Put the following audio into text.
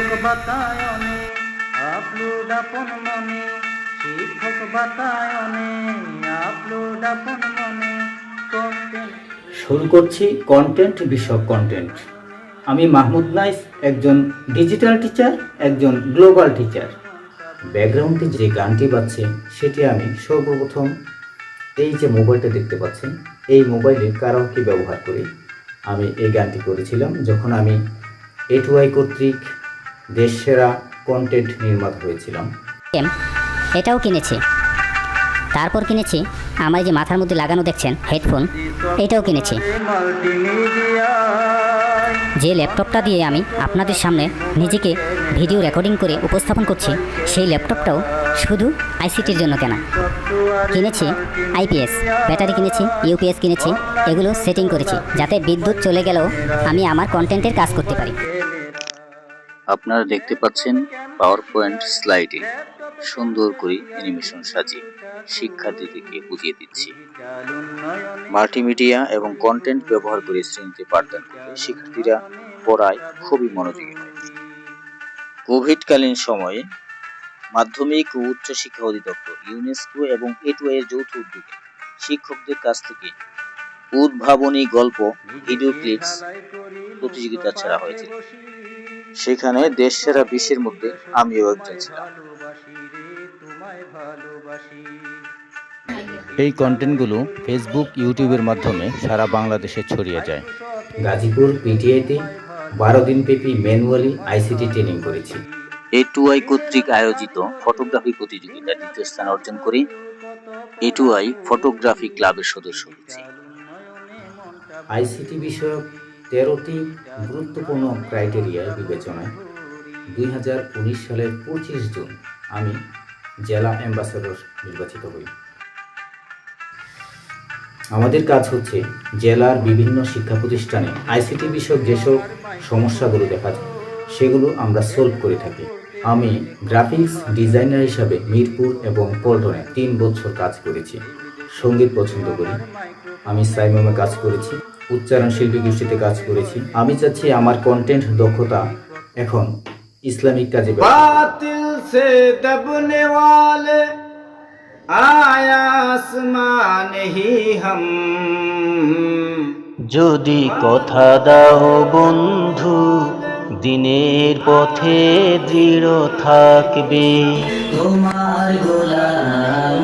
শিক্ষক বাতায়নে আপলোড আপন মনে, শিক্ষক বাতায়নে আপলোড আপন মনে শুরু করছি কন্টেন্ট বিষয়ক কন্টেন্ট আমি মাহমুদ নাইস একজন ডিজিটাল টিচার একজন গ্লোবাল টিচার ব্যাকগ্রাউন্ডে যে গানটি বাজছে, সেটি আমি সর্বপ্রথম এই যে মোবাইলটা দেখতে পাচ্ছেন, এই মোবাইলে কারাওকে ব্যবহার করি। আমি এই গানটি করেছিলাম যখন আমি এটুআই কর্তৃক দেশ সেরা কন্টেন্ট নির্মাতা হয়েছিলাম। এটাও কিনেছি। তারপর কিনেছি আমার যে মাথার মধ্যে লাগানো দেখছেন, হেডফোন, এটাও কিনেছি। যে ল্যাপটপটা দিয়ে আমি আপনাদের সামনে নিজেকে ভিডিও রেকর্ডিং করে উপস্থাপন করছি, সেই ল্যাপটপটাও শুধু আইসিটির জন্য কেনা। কিনেছি আইপিএস, ব্যাটারি কিনেছি, ইউপিএস কিনেছি, এগুলো সেটিং করেছি, যাতে বিদ্যুৎ চলে গেলেও আমি আমার কন্টেন্টের কাজ করতে পারি। আপনারা দেখতে পাচ্ছেন পাওয়ার পয়েন্ট স্লাইডে সুন্দর করে অ্যানিমেশন সাজিয়ে শিক্ষার্থীদেরকে বুঝিয়ে দিচ্ছি। মাল্টিমিডিয়া এবং কন্টেন্ট ব্যবহার করে শ্রেণীতে পাঠদান করলে শিক্ষার্থীরা পড়ায় খুবই মনোযোগী হয়। কোভিডকালীন সময়ে মাধ্যমিক ও উচ্চ শিক্ষা অধিদপ্তর ইউনেস্কো এবং এটু এর যৌথ উদ্যোগে শিক্ষকদের কাছ থেকে উদ্ভাবনী গল্প ভিডিও ক্লিপস প্রতিযোগিতা ছাড়া হয়েছিল। সেখানে দেশ সেরা বিশের মধ্যে আমিও একজন ছিলাম। এই কন্টেন্টগুলো ফেসবুক ইউটিউবের মাধ্যমে সারা বাংলাদেশে ছড়িয়ে যায়। গাজীপুর পিটিআইতে বারো দিন দিনব্যাপী ম্যানুয়ালি আইসিটি ট্রেনিং করেছি। এটুআই কর্তৃক আয়োজিত ফটোগ্রাফি প্রতিযোগিতায় দ্বিতীয় স্থান অর্জন করে এটুআই ফটোগ্রাফি ক্লাবের সদস্য হয়েছে। আইসিটি বিষয়ক তেরোটি গুরুত্বপূর্ণ ক্রাইটেরিয়ার বিবেচনায় দুই হাজার উনিশ সালের পঁচিশ জুন আমি জেলা অ্যাম্বাসেডর নির্বাচিত হই। আমাদের কাজ হচ্ছে জেলার বিভিন্ন শিক্ষা প্রতিষ্ঠানে আইসিটি বিষয়ক যেসব সমস্যাগুলো দেখা যায়, সেগুলো আমরা সলভ করে থাকি। আমি গ্রাফিক্স ডিজাইনার হিসাবে মিরপুর এবং পল্টনে তিন বছর কাজ করেছি, সংগীত পছন্দ করি। আমি সাইমমে কাজ করেছি। উচ্চারণ শিল্পী গোষ্ঠীতে কাজ করেছি। আমি চাচ্ছি আমার কন্টেন্ট দক্ষতা এখন ইসলামিক কাজে বাতিল সে দবনে ওয়ালে আয়াসমান হি হাম। যদি কথা দাও বন্ধু দিনের পথে দৃঢ় থাকবে। তোমার গোলাম